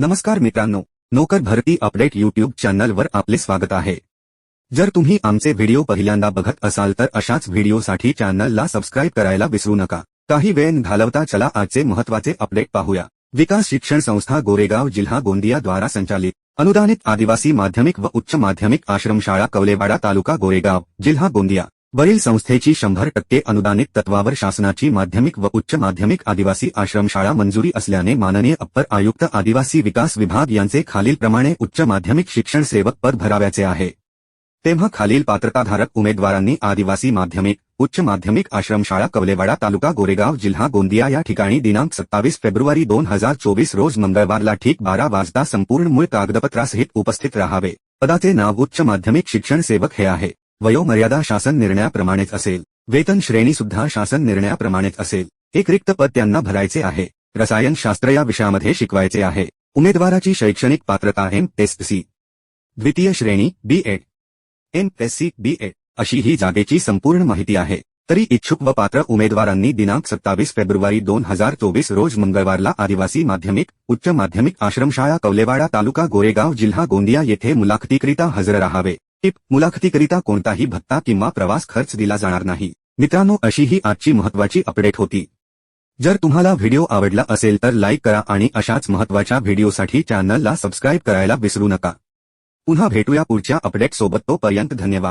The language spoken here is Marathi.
नमस्कार मित्रांनो नोकर भरती अपडेट यूट्यूब चॅनलवर आपले स्वागत आहे. जर तुम्ही आमचे व्हिडिओ पहिल्यांदा बघत असाल तर अशाच व्हिडिओसाठी चॅनलला सबस्क्राईब करायला विसरू नका. काही वेळ घालवता चला आजचे महत्त्वाचे अपडेट पाहूया. विकास शिक्षण संस्था गोरेगाव जिल्हा गोंदिया द्वारा संचालित अनुदानित आदिवासी माध्यमिक व उच्च माध्यमिक आश्रमशाळा कवलेवाडा तालुका गोरेगाव जिल्हा गोंदिया. वरील संस्थेची शंभर टक्के अनुदानित तत्वावर शासनाची माध्यमिक व उच्च माध्यमिक आदिवासी आश्रमशाळा मंजुरी असल्याने माननीय अप्पर आयुक्त आदिवासी विकास विभाग यांचे खालीलप्रमाणे उच्च माध्यमिक शिक्षण सेवक पद भराव्याचे आहे. तेव्हा खालील पात्रताधारक उमेदवारांनी आदिवासी माध्यमिक उच्च माध्यमिक आश्रमशाळा कवलेवाडा तालुका गोरेगाव जिल्हा गोंदिया या ठिकाणी दिनांक सत्तावीस फेब्रुवारी दोन हजार चोवीस रोज मंगळवारला ठीक बारा वाजता संपूर्ण मूळ कागदपत्रासहित उपस्थित राहावे. पदाचे नाव उच्च माध्यमिक शिक्षण सेवक हे आहे. वयोमर्यादा शासन निर्णयाप्रमाणेच असेल. वेतन श्रेणी सुद्धा शासन निर्णयाप्रमाणेच असेल. एक रिक्त पद त्यांना भरायचे आहे. रसायनशास्त्र या विषयामध्ये शिकवायचे आहे. उमेदवाराची शैक्षणिक पात्रता एम एस सी द्वितीय श्रेणी B Ed M S C B Ed अशी ही जागेची संपूर्ण माहिती आहे. तरी इच्छुक व पात्र उमेदवारांनी दिनांक सत्तावीस फेब्रुवारी दोन हजार चोवीस रोज मंगळवारला आदिवासी माध्यमिक उच्च माध्यमिक आश्रमशाळा कवलेवाडा तालुका गोरेगाव जिल्हा गोंदिया येथे मुलाखतीकरिता हजर राहावे. टिप मुलाखतीकरिता कोणताही भत्ता किंवा प्रवास खर्च दिला जाणार नाही. मित्रांनो अशी ही आजची महत्वाची अपडेट होती. जर तुम्हाला व्हिडिओ आवडला असेल तर लाईक करा आणि अशाच महत्त्वाच्या व्हिडिओसाठी चॅनलला सबस्क्राईब करायला विसरू नका. पुन्हा भेटूया पुढच्या अपडेट सोबत तोपर्यंत धन्यवाद.